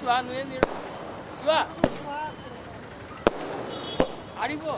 శివ నువ్వేంది శివ అడిగో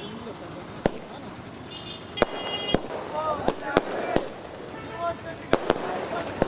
MP CM Shri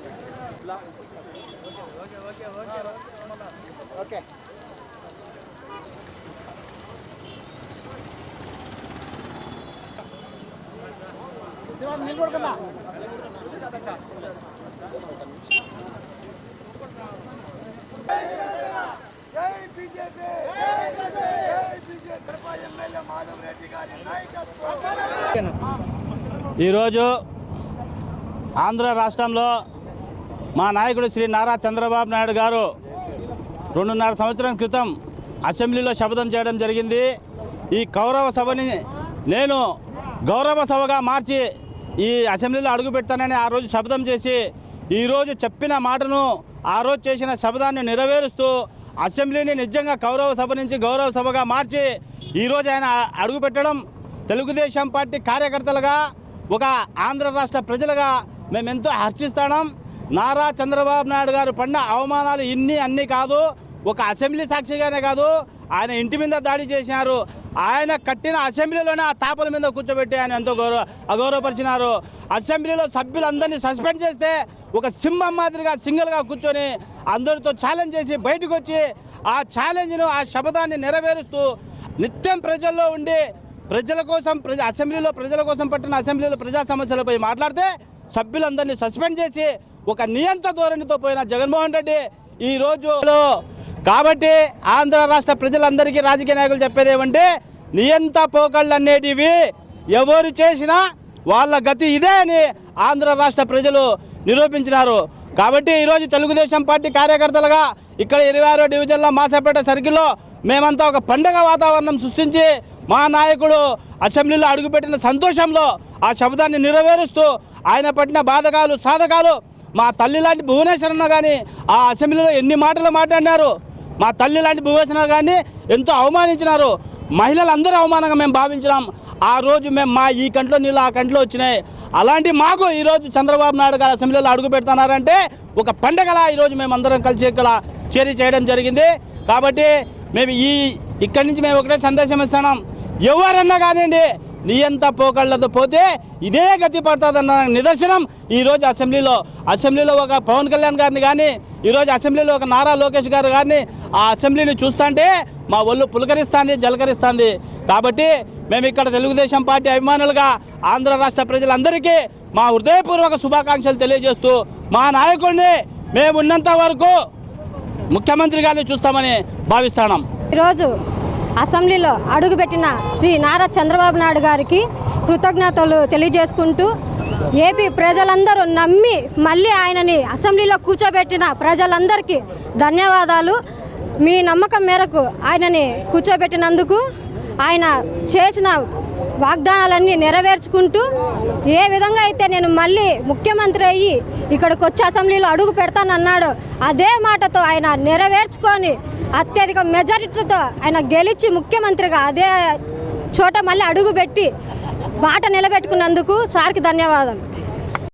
BJP ఈరోజు ఆంధ్ర రాష్ట్రంలో మా నాయకుడు శ్రీ నారా చంద్రబాబు నాయుడు గారు రెండున్నర సంవత్సరం క్రితం అసెంబ్లీలో శపథం చేయడం జరిగింది. ఈ కౌరవ సభని నేను గౌరవ సభగా మార్చి ఈ అసెంబ్లీలో అడుగుపెడతానని ఆ రోజు శపథం చేసి ఈరోజు చెప్పిన మాటను ఆ రోజు చేసిన శపథాన్ని నెరవేరుస్తూ అసెంబ్లీని నిజంగా కౌరవ సభ నుంచి గౌరవ సభగా మార్చి ఈరోజు ఆయన అడుగుపెట్టడం తెలుగుదేశం పార్టీ కార్యకర్తలుగా ఒక ఆంధ్ర రాష్ట్ర ప్రజలుగా మేమెంతో హర్షిస్తాం నారా చంద్రబాబు నాయుడు గారు పడిన అవమానాలు ఇన్ని అన్నీ కాదు. ఒక అసెంబ్లీ సాక్షిగానే కాదు. ఆయన ఇంటి మీద దాడి చేసినారు. ఆయన కట్టిన అసెంబ్లీలోనే ఆ తాపల మీద కూర్చోబెట్టి ఆయన ఎంతో గౌరవ అగౌరవపరిచినారు. అసెంబ్లీలో సభ్యులందరినీ సస్పెండ్ చేస్తే ఒక సింహం మాదిరిగా సింగిల్గా కూర్చొని అందరితో ఛాలెంజ్ చేసి బయటకు వచ్చి ఆ ఛాలెంజ్ను ఆ శపథాన్ని నెరవేరుస్తూ నిత్యం ప్రజల్లో ఉండి ప్రజల కోసం ప్రజ అసెంబ్లీలో ప్రజల కోసం పట్టిన అసెంబ్లీలో ప్రజా సమస్యలపై మాట్లాడితే సభ్యులందరినీ సస్పెండ్ చేసి ఒక నియంత్ర ధోరణితో పోయిన జగన్మోహన్ రెడ్డి ఈ రోజు కాబట్టి ఆంధ్ర రాష్ట్ర ప్రజలందరికీ రాజకీయ నాయకులు చెప్పేది ఏమంటే నియంత పోకళ్ళు అనేటివి ఎవరు చేసినా వాళ్ళ గతి ఇదే అని ఆంధ్ర రాష్ట్ర ప్రజలు నిరూపించినారు. కాబట్టి ఈరోజు తెలుగుదేశం పార్టీ కార్యకర్తలుగా ఇక్కడ ఇరవై ఆరో డివిజన్లో మాసేపేట సర్కిల్లో మేమంతా ఒక పండగ వాతావరణం సృష్టించి మా నాయకుడు అసెంబ్లీలో అడుగుపెట్టిన సంతోషంలో ఆ శబ్దాన్ని నెరవేరుస్తూ ఆయన పట్టిన బాధకాలు సాధకాలు మా తల్లి లాంటి భువనేశ్వరన్న కానీ ఆ అసెంబ్లీలో ఎన్ని మాటలు మాట్లాడినారు? మా తల్లి లాంటి భువనేశ్వర కానీ ఎంతో అవమానించినారు. మహిళలందరూ అవమానంగా మేము భావించినాం. ఆ రోజు మేము మా ఈ కంట్లో నీళ్ళు ఆ కంట్లో వచ్చినాయి. అలాంటి మాకు ఈరోజు చంద్రబాబు నాయుడు గారు అసెంబ్లీలో అడుగు పెడుతున్నారంటే ఒక పండగలా ఈరోజు మేము అందరం కలిసి ఇక్కడ చేరి చేయడం జరిగింది. కాబట్టి మేము ఈ ఇక్కడి నుంచి మేము ఒకటే సందేశం ఇస్తున్నాం. ఎవరన్నా కానివ్వండి నియంత పోకళ్ళతో పోతే ఇదే గతి పడుతుందన్న నిదర్శనం ఈరోజు అసెంబ్లీలో. అసెంబ్లీలో ఒక పవన్ కళ్యాణ్ గారిని కానీ ఈరోజు అసెంబ్లీలో ఒక నారా లోకేష్ గారు కానీ ఆ అసెంబ్లీని చూస్తుంటే మా ఒళ్ళు పులకరిస్తుంది జలకరిస్తుంది. కాబట్టి మేము ఇక్కడ తెలుగుదేశం పార్టీ అభిమానులుగా ఆంధ్ర రాష్ట్ర ప్రజలందరికీ మా హృదయపూర్వక శుభాకాంక్షలు తెలియజేస్తూ మా నాయకుడిని మేము ఉన్నంత వరకు ముఖ్యమంత్రి గారిని చూస్తామని భావిస్తున్నాం. ఈరోజు అసెంబ్లీలో అడుగుపెట్టిన శ్రీ నారా చంద్రబాబు నాయుడు గారికి కృతజ్ఞతలు తెలియజేసుకుంటూ ఏపీ ప్రజలందరూ నమ్మి మళ్ళీ ఆయనని అసెంబ్లీలో కూర్చోబెట్టిన ప్రజలందరికీ ధన్యవాదాలు. మీ నమ్మకం మేరకు ఆయనని కూర్చోబెట్టినందుకు ఆయన చేసిన వాగ్దానాలన్నీ నెరవేర్చుకుంటూ ఏ విధంగా అయితే నేను మళ్ళీ ముఖ్యమంత్రి అయ్యి ఇక్కడికి వచ్చి అసెంబ్లీలో అడుగు పెడతానన్నాడు అదే మాటతో ఆయన నెరవేర్చుకొని అత్యధిక మెజారిటీతో ఆయన గెలిచి ముఖ్యమంత్రిగా అదే చోట మళ్ళీ అడుగుపెట్టి బాట నిలబెట్టుకున్నందుకు సార్కి ధన్యవాదాలు.